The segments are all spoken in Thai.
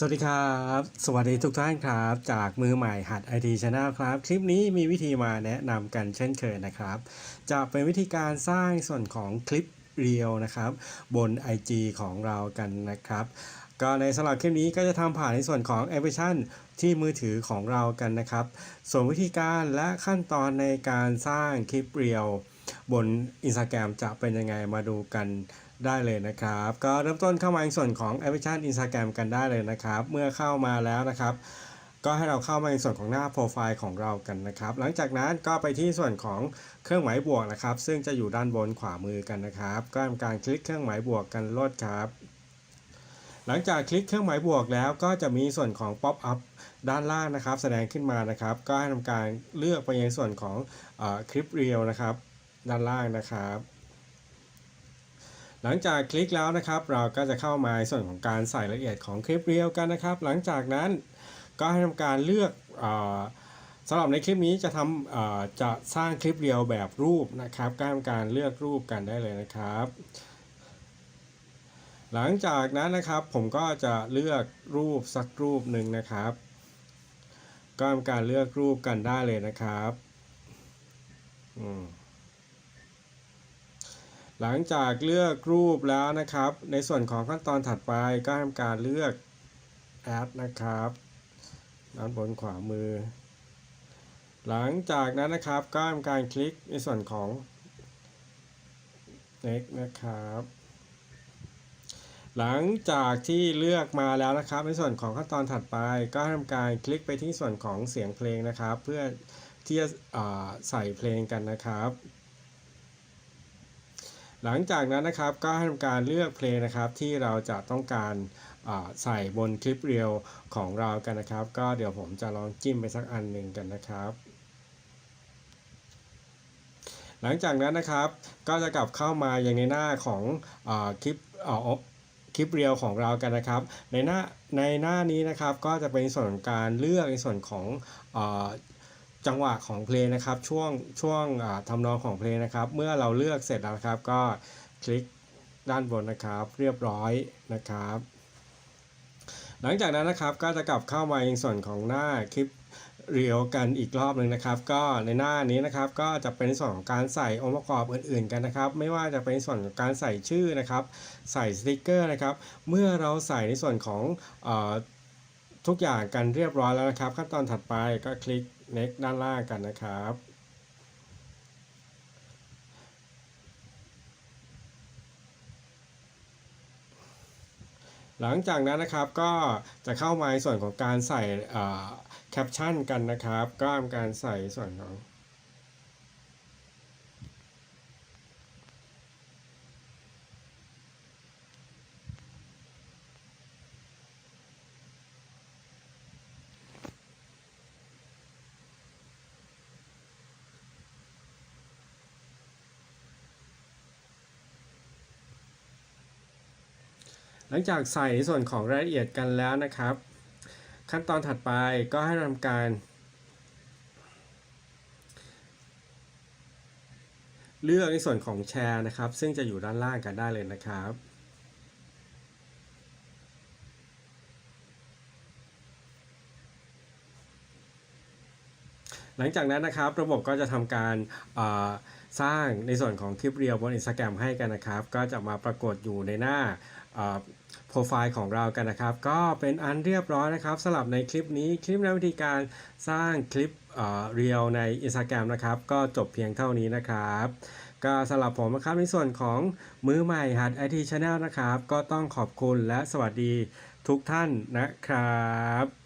สวัสดีครับ สวัสดีทุกท่านครับ จากมือใหม่หัด IT Channel ครับ คลิปนี้มีวิธีมาแนะนำกันเช่นเคยนะครับ จะเป็นวิธีการสร้างส่วนของคลิปเรียวนะครับ บน IG ของเรากันนะครับ ก็ในสำหรับคลิปนี้ก็จะทำผ่านในส่วนของแอปพลิเคชันที่มือถือของเรากันนะครับ ส่วนวิธีการและขั้นตอนในการสร้างคลิปเรียว บน Instagram จะเป็นยังไงมาดูกันได้เลยนะครับ ก็เริ่มต้นเข้ามาในส่วนของแอปพลิเคชัน Instagram กันได้เลยนะครับ เมื่อเข้ามาแล้วนะครับ ก็ให้เราเข้ามาในส่วนของหน้าโปรไฟล์ของเรากันนะครับ หลังจากนั้นก็ไปที่ส่วนของเครื่องหมายบวกนะครับ ซึ่งจะอยู่ด้านบนขวามือกันนะครับ ก็ทำการคลิกเครื่องหมายบวกกันลดครับหลังจากคลิกเครื่องหมายบวกแล้วก็จะมีส่วนของ Pop up ด้านล่างนะครับ แสดงขึ้นมานะครับ ก็ให้ทำการเลือกไปในส่วนของอคลิปเรียวนะครับ ด้านล่างนะครับ หลังจากคลิกแล้วนะครับ เราก็จะเข้ามาในส่วนของการใส่รายละเอียดของคลิปเรียวกันนะครับ หลังจากนั้นก็ให้ทำการเลือกออสำหรับในคลิปนี้จะทำจะสร้างคลิปเรียวแบบรูปนะครับก็ทำการเลือกรูปกันได้เลยนะครับ หลังจากนั้นนะครับผมก็จะเลือกรูปสักรูปหนึ่งนะครับก็ทำการเลือกรูปกันได้เลยนะครับ อืม หลังจากเลือกรูปแล้วนะครับ ในส่วนของขั้นตอนถัดไปก็ทำการเลือก add นะครับด้านบนขวามือ หลังจากนั้นนะครับก็ทำการคลิกในส่วนของ next นะครับ หลังจากที่เลือกมาแล้วนะครับ ในส่วนของขั้นตอนถัดไป ก็ทำการคลิกไปที่ส่วนของเสียงเพลงนะครับ เพื่อที่จะใส่เพลงกันนะครับ หลังจากนั้นนะครับก็ให้ทำการเลือกเพลงนะครับที่เราจะต้องการใส่บนคลิปเรียวของเรากันนะครับ ก็เดี๋ยวผมจะลองจิ้มไปสักอันหนึ่งกันนะครับ หลังจากนั้นนะครับก็จะกลับเข้ามาอย่างในหน้าของอคลิปคลิปเรียวของเรากันนะครับ ในหน้าในหน้านี้นะครับก็จะเป็นส่วนการเลือกในส่วนของอ จังหวะของเพลงนะครับช่วงช่วงอ่าทำนองของเพลงนะครับ เมื่อเราเลือกเสร็จแล้วครับ ก็คลิกด้านบนนะครับ เรียบร้อยนะครับ หลังจากนั้นนะครับก็จะกลับเข้ามาในส่วนของหน้าคลิปเรียวกันอีกรอบหนึ่งนะครับ ก็ในหน้านี้นะครับก็จะเป็นส่วนของการใส่องค์ประกอบอื่นๆกันนะครับ ไม่ว่าจะเป็นส่วนของการใส่ชื่อนะครับ ใส่สติกเกอร์นะครับ เมื่อเราใส่ในส่วนของออทุกอย่างกันเรียบร้อยแล้วนะครับ ขั้นตอนถัดไปก็คลิก เน็กด้านล่างกันนะครับ หลังจากนั้นนะครับก็จะเข้ามาในส่วนของการใส่แคปชั่นกันนะครับ ก็ทำการใส่ส่วนของ หลังจากใส่ในส่วนของรายละเอียดกันแล้วนะครับ ขั้นตอนถัดไปก็ให้ทำการ เลือกในส่วนของแชร์นะครับ ซึ่งจะอยู่ด้านล่างกันได้เลยนะครับหลังจากนั้นนะครับระบบก็จะทำการาสร้างในส่วนของคลิปเรียวบน Instagram ให้กันนะครับ ก็จะมาปรากฏอยู่ในหน้า โปรไฟล์ของเรากันนะครับ ก็เป็นอันเรียบร้อยนะครับสำหรับในคลิปนี้คลิปและวิธีการสร้างคลิปเรียวใน Instagram นะครับ ก็จบเพียงเท่านี้นะครับ ก็สำหรับผมนะครับในส่วนของมือใหม่หัดไอทีชาแนลนะครับ ก็ต้องขอบคุณและสวัสดีทุกท่านนะครับ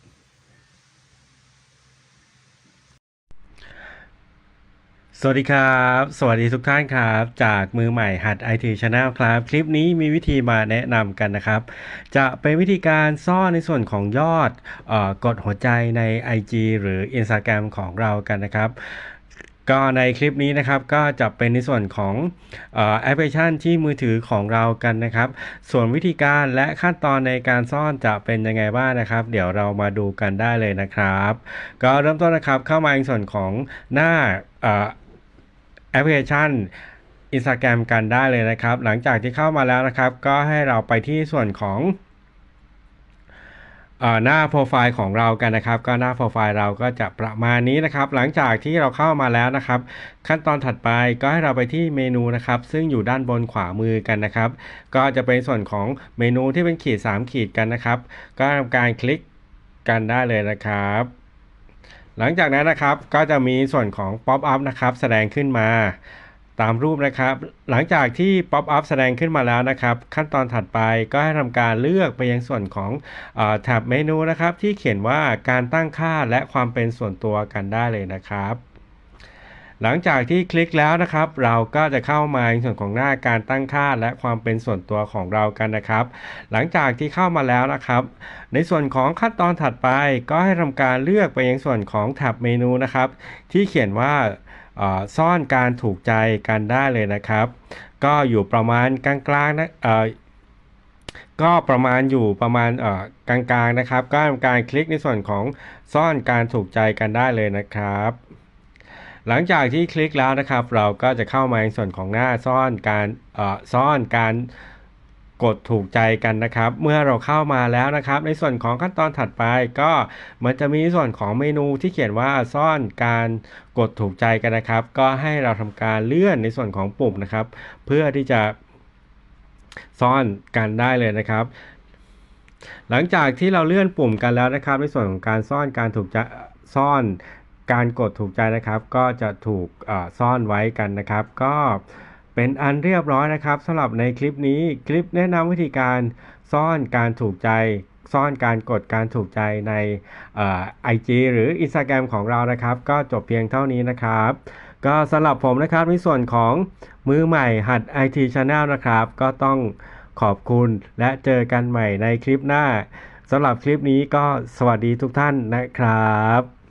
สวัสดีครับ สวัสดีทุกท่านครับ จากมือใหม่หัด IT Channel ครับ คลิปนี้มีวิธีมาแนะนำกันนะครับ จะเป็นวิธีการซ่อนในส่วนของยอดออกดหัวใจใน IG หรือ Instagram ของเรากันนะครับก็ในคลิปนี้นะครับก็จะเป็นในส่วนของอแอปพลิเคชันที่มือถือของเรากันนะครับ ส่วนวิธีการและขั้นตอนในการซ่อนจะเป็นยังไงบ้างนะครับ เดี๋ยวเรามาดูกันได้เลยนะครับ ก็เริ่มต้นนะครับเข้ามาในส่วนของหน้า แอปพลิเคชัน Instagram กันได้เลยนะครับ หลังจากที่เข้ามาแล้วนะครับ ก็ให้เราไปที่ส่วนของหน้าโปรไฟล์ของเรากันนะครับ ก็หน้าโปรไฟล์เราก็จะประมาณนี้นะครับ หลังจากที่เราเข้ามาแล้วนะครับ ขั้นตอนถัดไปก็ให้เราไปที่เมนูนะครับ ซึ่งอยู่ด้านบนขวามือกันนะครับ ก็จะเป็นส่วนของเมนูที่เป็นขีด 3 ขีดกันนะครับ ก็ทำการคลิกกันได้เลยนะครับ หลังจากนั้นนะครับก็จะมีส่วนของ Pop up นะครับแสดงขึ้นมาตามรูปนะครับ หลังจากที่ Pop up แสดงขึ้นมาแล้วนะครับ ขั้นตอนถัดไปก็ให้ทำการเลือกไปยังส่วนของอแท็บเมนูนะครับ ที่เขียนว่าการตั้งค่าและความเป็นส่วนตัวกันได้เลยนะครับ หลังจากที่คลิกแล้วนะครับ เราก็จะเข้ามาในส่วนของหน้าการตั้งค่าและความเป็นส่วนตัวของเรากันนะครับ หลังจากที่เข้ามาแล้วนะครับ ในส่วนของขั้นตอนถัดไปก็ให้ทำการเลือกไปยังส่วนของแท็บเมนูนะครับ ที่เขียนว่าซ่อนการถูกใจกันได้เลยนะครับ ก็อยู่ประมาณกลางๆนะก็ประมาณอยู่ประมาณกลางๆนะครับ ก็ทำการคลิกในส่วนของซ่อนการถูกใจกันได้เลยนะครับ หลังจากที่คลิกแล้วนะครับ เราก็จะเข้ามาในส่วนของหน้าซ่อนการเอ่อซ่อนการกดถูกใจกันนะครับ เมื่อเราเข้ามาแล้วนะครับ ในส่วนของขั้นตอนถัดไปก็มันจะมีส่วนของเมนูที่เขียนว่าซ่อนการกดถูกใจกันนะครับ ก็ให้เราทำการเลื่อนในส่วนของปุ่มนะครับ เพื่อที่จะซ่อนกันได้เลยนะครับ หลังจากที่เราเลื่อนปุ่มกันแล้วนะครับ ในส่วนของการซ่อนการถูกใจซ่อน การกดถูกใจนะครับ ก็จะถูกซ่อนไว้กันนะครับ ก็เป็นอันเรียบร้อยนะครับสำหรับในคลิปนี้คลิปแนะนำวิธีการซ่อนการถูกใจ ซ่อนการกดการถูกใจในไอจีหรือ Instagram ของเรานะครับ ก็จบเพียงเท่านี้นะครับ ก็สำหรับผมนะครับในส่วนของมือใหม่หัด IT Channel นะครับ ก็ต้องขอบคุณและเจอกันใหม่ในคลิปหน้าสำหรับคลิปนี้ก็สวัสดีทุกท่านนะครับ